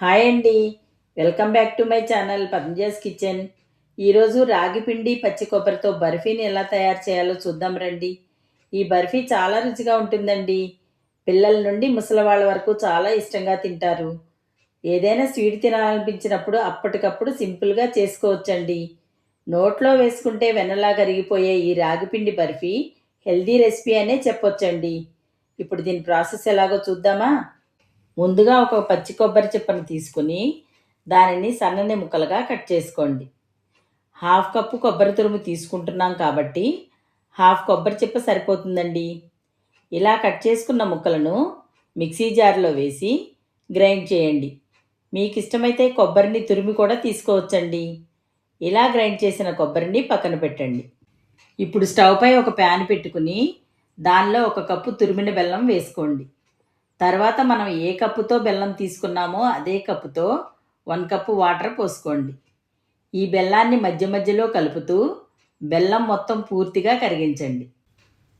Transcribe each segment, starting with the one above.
Hi అండి. Welcome back to my channel Padmaja's kitchen. ఈరోజు రాగి పిండి పచ్చి కొబ్బరితో బర్ఫీని ఎలా తయారు చేయాలో చూద్దాం రండి. ఈ బర్ఫీ చాలా రుచిగా ఉంటుందండి. పిల్లల నుండి ముసలి వాళ్ళ వరకు చాలా ఇష్టంగా తింటారు. ఏదైనా స్వీట్ తినాలనిపించినప్పుడు అప్పటికప్పుడు సింపుల్గా చేసుకోవచ్చండి. నోట్లో వేసుకుంటే వెన్నలా కరిగిపోయే ఈ రాగిపిండి బర్ఫీ హెల్దీ రెసిపీ అనే చెప్పొచ్చండి. ఇప్పుడు దీని ప్రాసెస్ ఎలాగో చూద్దామా? ముందుగా ఒక పచ్చి కొబ్బరి చిప్పను తీసుకుని దానిని సన్నని ముక్కలుగా కట్ చేసుకోండి. హాఫ్ కప్పు కొబ్బరి తురుము తీసుకుంటున్నాం కాబట్టి హాఫ్ కొబ్బరి చిప్ప సరిపోతుందండి. ఇలా కట్ చేసుకున్న ముక్కలను మిక్సీ జార్లో వేసి గ్రైండ్ చేయండి. మీకు ఇష్టమైతే కొబ్బరిని తురిమి కూడా తీసుకోవచ్చండి. ఇలా గ్రైండ్ చేసిన కొబ్బరిని పక్కన పెట్టండి. ఇప్పుడు స్టవ్ పై ఒక ప్యాన్ పెట్టుకుని దానిలో ఒక కప్పు తురిమిన బెల్లం వేసుకోండి. తర్వాత మనం ఏ కప్పుతో బెల్లం తీసుకున్నామో అదే కప్పుతో వన్ కప్పు వాటర్ పోసుకోండి. ఈ బెల్లాన్ని మధ్య మధ్యలో కలుపుతూ బెల్లం మొత్తం పూర్తిగా కరిగించండి.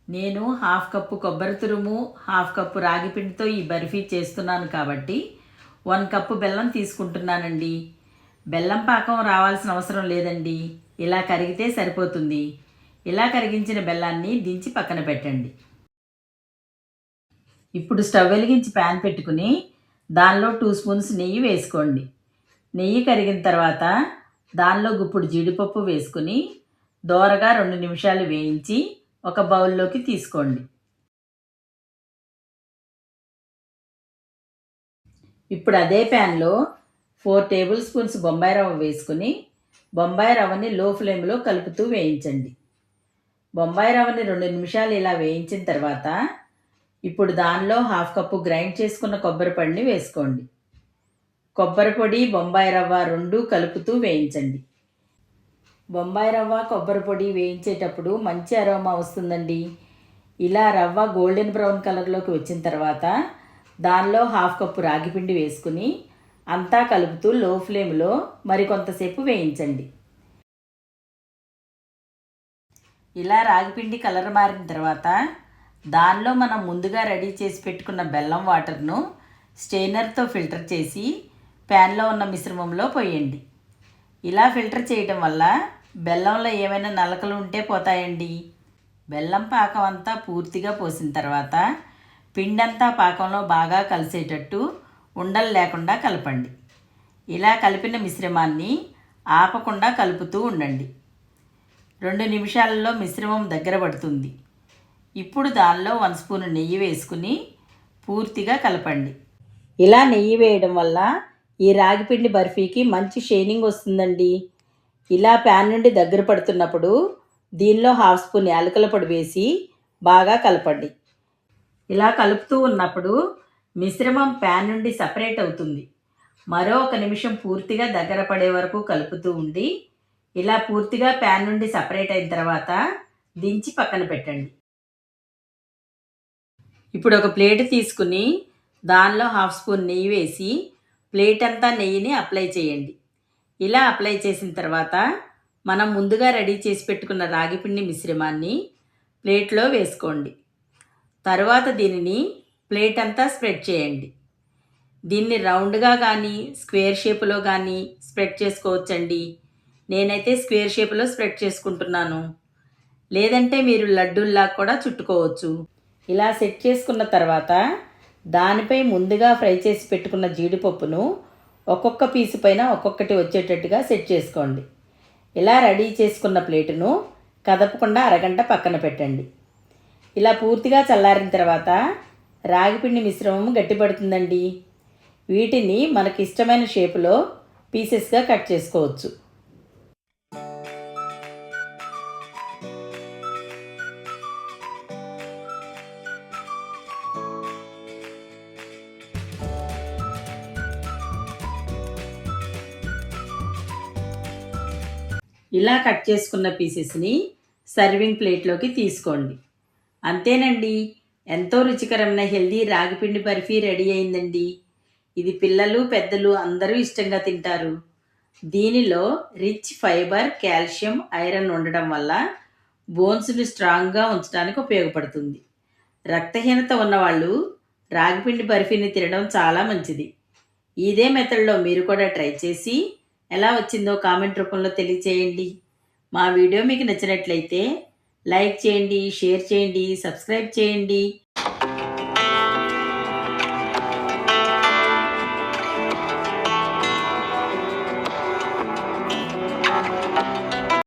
నేను హాఫ్ కప్పు కొబ్బరి తురుము హాఫ్ కప్పు రాగిపిండితో ఈ బర్ఫీ చేస్తున్నాను కాబట్టి వన్ కప్పు బెల్లం తీసుకుంటున్నానండి. బెల్లం పాకం రావాల్సిన అవసరం లేదండి. ఇలా కరిగితే సరిపోతుంది. ఇలా కరిగించిన బెల్లాన్ని దించి పక్కన పెట్టండి. ఇప్పుడు స్టవ్ వెలిగించి ప్యాన్ పెట్టుకుని దానిలో టూ స్పూన్స్ నెయ్యి వేసుకోండి. నెయ్యి కరిగిన తర్వాత దానిలో గుప్పుడు జీడిపప్పు వేసుకుని దోరగా రెండు నిమిషాలు వేయించి ఒక బౌల్లోకి తీసుకోండి. ఇప్పుడు అదే ప్యాన్లో ఫోర్ టేబుల్ స్పూన్స్ బొంబాయి రవ్వ వేసుకుని బొంబాయి రవ్వని లో ఫ్లేమ్లో కలుపుతూ వేయించండి. బొంబాయి రవ్వని రెండు నిమిషాలు ఇలా వేయించిన తర్వాత ఇప్పుడు దానిలో హాఫ్ కప్పు గ్రైండ్ చేసుకున్న కొబ్బరి పొడిని వేసుకోండి. కొబ్బరి పొడి బొంబాయి రవ్వ రెండు కలుపుతూ వేయించండి. బొంబాయి రవ్వ కొబ్బరి పొడి వేయించేటప్పుడు మంచి అరోమా వస్తుందండి. ఇలా రవ్వ గోల్డెన్ బ్రౌన్ కలర్లోకి వచ్చిన తర్వాత దానిలో హాఫ్ కప్పు రాగి పిండి వేసుకుని అంతా కలుపుతూ లో ఫ్లేమ్లో మరికొంతసేపు వేయించండి. ఇలా రాగిపిండి కలర్ మారిన తర్వాత దానిలో మనం ముందుగా రెడీ చేసి పెట్టుకున్న బెల్లం వాటర్ను స్టెయినర్తో ఫిల్టర్ చేసి ప్యాన్లో ఉన్న మిశ్రమంలో పోయండి. ఇలా ఫిల్టర్ చేయడం వల్ల బెల్లంలో ఏమైనా నలకలు ఉంటే పోతాయండి. బెల్లం పాకం అంతా పూర్తిగా పోసిన తర్వాత పిండంతా పాకంలో బాగా కలిసేటట్టు ఉండలు లేకుండా కలపండి. ఇలా కలిపిన మిశ్రమాన్ని ఆపకుండా కలుపుతూ ఉండండి. రెండు నిమిషాలలో మిశ్రమం దగ్గర పడుతుంది. ఇప్పుడు దానిలో వన్ స్పూన్ నెయ్యి వేసుకుని పూర్తిగా కలపండి. ఇలా నెయ్యి వేయడం వల్ల ఈ రాగిపిండి బర్ఫీకి మంచి షైనింగ్ వస్తుందండి. ఇలా ప్యాన్ నుండి దగ్గర పడుతున్నప్పుడు దీనిలో హాఫ్ స్పూన్ యాలకుల పొడి వేసి బాగా కలపండి. ఇలా కలుపుతూ ఉన్నప్పుడు మిశ్రమం ప్యాన్ నుండి సపరేట్ అవుతుంది. మరో ఒక నిమిషం పూర్తిగా దగ్గర పడే వరకు కలుపుతూ ఉండి ఇలా పూర్తిగా ప్యాన్ నుండి సపరేట్ అయిన తర్వాత దించి పక్కన పెట్టండి. ఇప్పుడు ఒక ప్లేట్ తీసుకుని దానిలో హాఫ్ స్పూన్ నెయ్యి వేసి ప్లేట్ అంతా నెయ్యిని అప్లై చేయండి. ఇలా అప్లై చేసిన తర్వాత మనం ముందుగా రెడీ చేసి పెట్టుకున్న రాగిపిండి మిశ్రమాన్ని ప్లేట్లో వేసుకోండి. తర్వాత దీనిని ప్లేట్ అంతా స్ప్రెడ్ చేయండి. దీన్ని రౌండ్గా కానీ స్క్వేర్ షేప్లో కానీ స్ప్రెడ్ చేసుకోవచ్చండి. నేనైతే స్క్వేర్ షేప్లో స్ప్రెడ్ చేసుకుంటున్నాను. లేదంటే మీరు లడ్డూల్లా కూడా చుట్టుకోవచ్చు. ఇలా సెట్ చేసుకున్న తర్వాత దానిపై ముందుగా ఫ్రై చేసి పెట్టుకున్న జీడిపప్పును ఒక్కొక్క పీసు పైన ఒక్కొక్కటి వచ్చేటట్టుగా సెట్ చేసుకోండి. ఇలా రెడీ చేసుకున్న ప్లేటును కదపకుండా అరగంట పక్కన పెట్టండి. ఇలా పూర్తిగా చల్లారిన తర్వాత రాగిపిండి మిశ్రమం గట్టిపడుతుందండి. వీటిని మనకి ఇష్టమైన షేపులో పీసెస్గా కట్ చేసుకోవచ్చు. ఇలా కట్ చేసుకున్న పీసెస్ని సర్వింగ్ ప్లేట్లోకి తీసుకోండి. అంతేనండి. ఎంతో రుచికరమైన హెల్దీ రాగిపిండి బర్ఫీ రెడీ అయిందండి. ఇది పిల్లలు పెద్దలు అందరూ ఇష్టంగా తింటారు. దీనిలో రిచ్ ఫైబర్ కాల్షియం ఐరన్ ఉండడం వల్ల బోన్స్ని స్ట్రాంగ్గా ఉంచడానికి ఉపయోగపడుతుంది. రక్తహీనత ఉన్నవాళ్ళు రాగిపిండి బర్ఫీని తినడం చాలా మంచిది. ఇదే మెథడ్లో మీరు కూడా ట్రై చేసి ఎలా వచ్చిందో కామెంట్ రూపంలో తెలియచేయండి. మా వీడియో మీకు నచ్చినట్లయితే లైక్ చేయండి షేర్ చేయండి సబ్స్క్రైబ్ చేయండి.